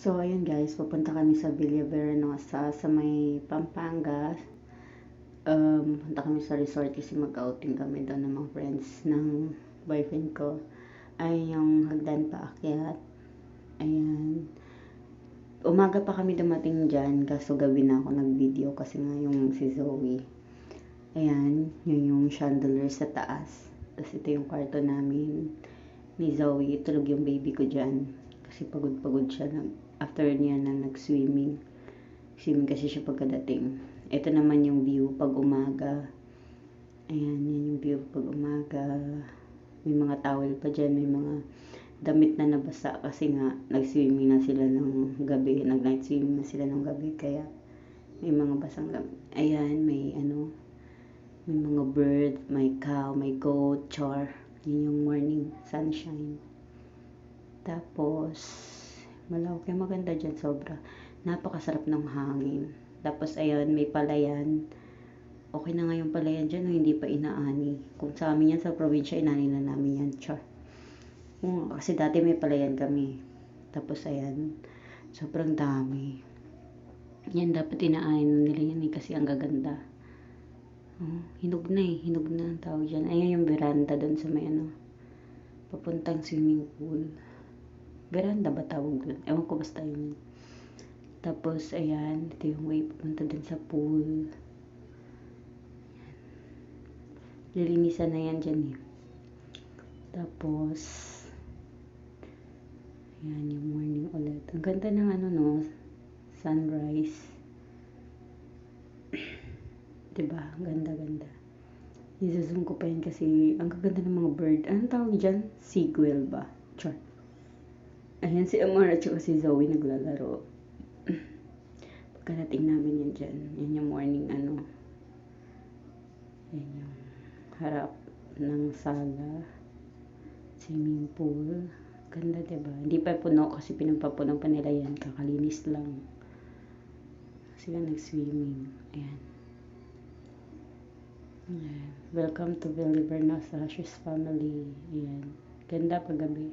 So, ayun guys, pupunta kami sa Villa Vernosa sa may Pampanga. Um, punta kami sa resort kasi mag-outing kami doon ng mga friends ng boyfriend ko. Ayun yung hagdan paakyat. Ayan. Umaga pa kami dumating dyan, kaso gabi na ako nag-video kasi nga yung si Zoe. Ayan, yun yung chandelier sa taas. Tapos ito yung kwarto namin ni Zoe. Tulog yung baby ko dyan. Kasi pagod-pagod siya. Nag, after niya na nag-swimming. Swimming kasi siya pagkadating. Ito naman yung view pag umaga. Ayan, yan yung view pag umaga. May mga towel pa dyan. May mga damit na nabasa kasi nga nag-swimming na sila ng gabi. Nag-night swimming na sila ng gabi. Kaya may mga basang damit. Ayan, may ano, may mga bird, may cow, may goat, char. Yun yung morning sunshine. Tapos, malawak yung maganda dyan sobra. Napakasarap ng hangin. Tapos, ayun, may palayan. Okay na nga yung palayan dyan, no? hindi pa inaani. Kung sa amin yan, sa probinsya, inani na namin yan, char. Kasi dati may palayan kami. Tapos, ayan, sobrang dami. Yan, dapat inaani na nila yan eh, kasi ang gaganda. Oh, hinog na eh. Hinog na ang tawag dyan. Ayan yung veranda doon sa may ano. Papuntang swimming pool. Veranda ba tawag doon? Ewan ko basta yun. Tapos, ayan. Ito yung way papunta doon sa pool. Lilinisan na yan dyan eh. Tapos, ayan yung morning ulit. Ang ganda ng ano no, sunrise. Diba? Ang ganda-ganda. I-zoom ko pa yun kasi ang gaganda ng mga bird. Anong tawag dyan? Seagull ba? Char. Ayan si Amar at si Zoe naglalaro. Pagkarating namin yan dyan. Yan yung morning ano. Yan yung harap ng sala. Swimming pool. Ganda diba? Hindi pa puno kasi pinapapuno pa nila yan. Kakalinis lang. Sila nag-swimming. Ayan. Ayan. Welcome to Villa Vernosa, Ashes family. Ayan. Ganda paggabi.